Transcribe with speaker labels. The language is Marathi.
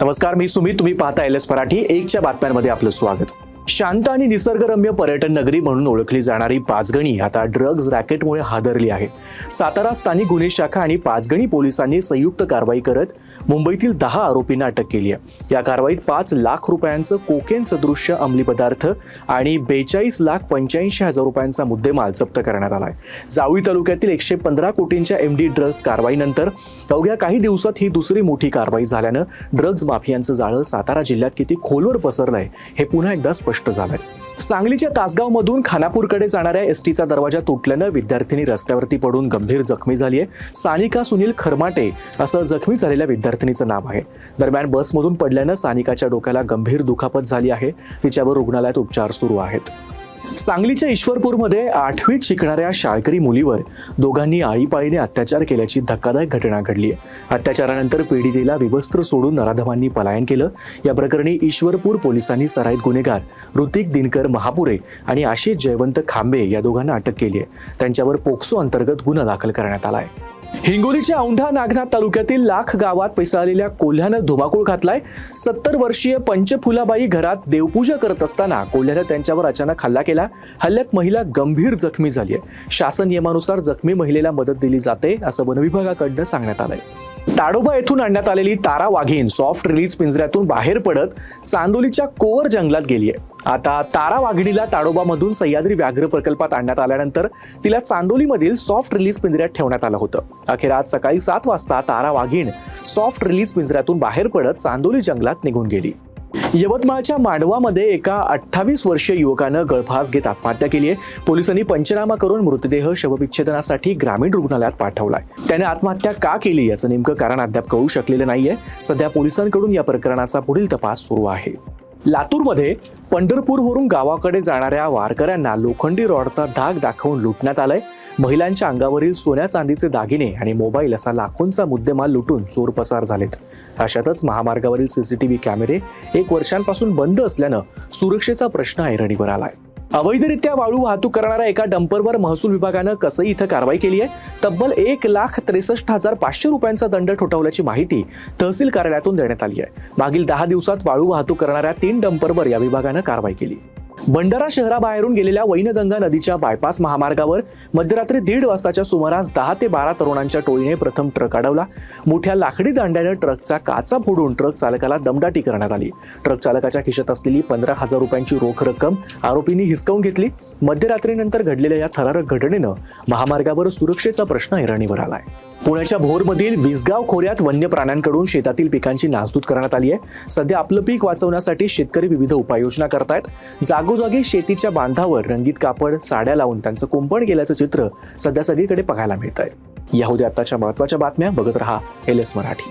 Speaker 1: नमस्कार मी सुमित. तुम्ही पाहता एल एस मराठी. एकच्या बातम्यांमध्ये आपलं स्वागत. शांत आणि निसर्गरम्य पर्यटन नगरी म्हणून ओळखली जाणारी पाचगणी आता ड्रग्ज रॅकेटमुळे हादरली आहे. सातारा स्थानिक गुन्हे शाखा आणि पाचगणी पोलिसांनी संयुक्त कारवाई करत मुंबईतील दहा आरोपींना अटक केली आहे. या कारवाईत पाच लाख रुपयांचं कोकेन सदृश्य अंमली पदार्थ आणि बेचाळीस लाख पंच्याऐंशी हजार रुपयांचा मुद्देमाल जप्त करण्यात आला आहे जावळी तालुक्यातील एकशे पंधरा कोटींच्या एम डी ड्रग्ज कारवाईनंतर अवघ्या काही दिवसात ही दुसरी मोठी कारवाई झाल्यानं ड्रग्ज माफियांचं जाळं सातारा जिल्ह्यात किती खोलवर पसरलंय हे पुन्हा एकदा स्पष्ट झालंय. सांगलीच्या तासगावमधून खानापूरकडे जाणाऱ्या एसटीचा दरवाजा तुटल्यानं विद्यार्थिनी रस्त्यावरती पडून गंभीर जखमी झाली आहे. सानिका सुनील खरमाटे असं जखमी झालेल्या विद्यार्थिनीचं नाव आहे. दरम्यान बसमधून पडल्यानं सानिकाच्या डोक्याला गंभीर दुखापत झाली आहे. तिच्यावर रुग्णालयात उपचार सुरू आहेत. सांगलीच्या ईश्वरपूरमध्ये आठवीत शिकणाऱ्या शाळकरी मुलीवर दोघांनी आळीपाळीने अत्याचार केल्याची धक्कादायक घटना घडली आहे. अत्याचारानंतर पीडितेला विवस्त्र सोडून नराधमांनी पलायन केलं. या प्रकरणी ईश्वरपूर पोलिसांनी सराईत गुन्हेगार ऋतिक दिनकर महापुरे आणि आशिष जयवंत खांबे या दोघांना अटक केली आहे. त्यांच्यावर पोक्सो अंतर्गत गुन्हा दाखल करण्यात आला आहे. हिंगोलीच्या औंढा नागनाथ तालुक्यातील लाख गावात पिसाळलेल्या कोल्ह्यानं धुमाकूळ घातलाय. सत्तर वर्षीय पंचफुलाबाई घरात देवपूजा करत असताना कोल्ह्यानं त्यांच्यावर अचानक हल्ला केला. हल्ल्यात महिला गंभीर जखमी झाली आहे शासन नियमानुसार जखमी महिलेला मदत दिली जाते असं वनविभागाकडनं सांगण्यात आलंय. ताडोबा येथून आणण्यात आलेली तारा वाघीण सॉफ्ट रिलीज पिंजऱ्यातून बाहेर पडत चांदोलीच्या कोवर जंगलात गेली आहे आता तारा वाघिणीला ताडोबामधून सह्याद्री व्याघ्र प्रकल्पात आणण्यात आल्यानंतर तिला चांदोलीमधील सॉफ्ट रिलीज पिंजऱ्यात ठेवण्यात आलं होतं. अखेर आज सकाळी सात वाजता तारा वाघीण सॉफ्ट रिलीज पिंजऱ्यातून बाहेर पडत चांदोली जंगलात निघून गेली. यवतमाळच्या मांडवामध्ये एका अठ्ठावीस वर्षीय युवकानं गळफास घेत आत्महत्या केली आहे. पोलिसांनी पंचनामा करून मृतदेह शवविच्छेदनासाठी ग्रामीण रुग्णालयात पाठवलाय. त्याने आत्महत्या का केली याचं नेमकं कारण अद्याप कळू शकलेलं नाहीये. सध्या पोलिसांकडून या प्रकरणाचा पुढील तपास सुरू आहे. लातूरमध्ये पंढरपूरवरून गावाकडे जाणाऱ्या वारकऱ्यांना लोखंडी रॉडचा धाक दाखवून लुटण्यात आलाय. महिलांच्या अंगावरील सोन्या चांदीचे दागिने आणि मोबाईल असा लाखोंचा मुद्देमाल लुटून चोर पसार झालेत. अशातच महामार्गावरील सीसीटीव्ही कॅमेरे एक वर्षांपासून बंद असल्यानं सुरक्षेचा प्रश्न ऐरणीवर आलाय. अवैधरित्या वाळू वाहतूक करणाऱ्या एका डंपरवर महसूल विभागानं कसई इथं कारवाई केली आहे. तब्बल एक लाख त्रेसष्ट हजार पाचशे रुपयांचा दंड ठोठावल्याची माहिती तहसील कार्यालयातून देण्यात आली आहे. मागील दहा दिवसात वाळू वाहतूक करणाऱ्या तीन डंपरवर या विभागानं कारवाई केली. भंडारा शहराबाहेरून गेलेल्या वैनगंगा नदीच्या बायपास महामार्गावर मध्यरात्री दीड वाजताच्या सुमारास दहा ते बारा तरुणांच्या टोळीने प्रथम ट्रक अडवला. मोठ्या लाकडी दांड्यानं ट्रकचा काचा फोडून ट्रक चालकाला दमदाटी करण्यात आली. ट्रक चालकाच्या खिशात असलेली पंधरा हजार रुपयांची रोख रक्कम आरोपींनी हिसकावून घेतली. मध्यरात्रीनंतर घडलेल्या या थरारक घटनेनं महामार्गावर सुरक्षेचा प्रश्न ऐरणीवर आलाय. पुण्याच्या भोरमधील विसगाव खोऱ्यात वन्य प्राण्यांकडून शेतातील पिकांची नासधूत करण्यात आली आहे. सध्या आपलं पीक वाचवण्यासाठी शेतकरी विविध उपाययोजना करतायत. जागोजागी शेतीच्या बांधावर रंगीत कापड साड्या लावून त्यांचं कुंपण गेल्याचं चित्र सध्या सगळीकडे पाहायला मिळत आहे याहुदे आताच्या महत्त्वाच्या बातम्या बघत रहा एल एस मराठी.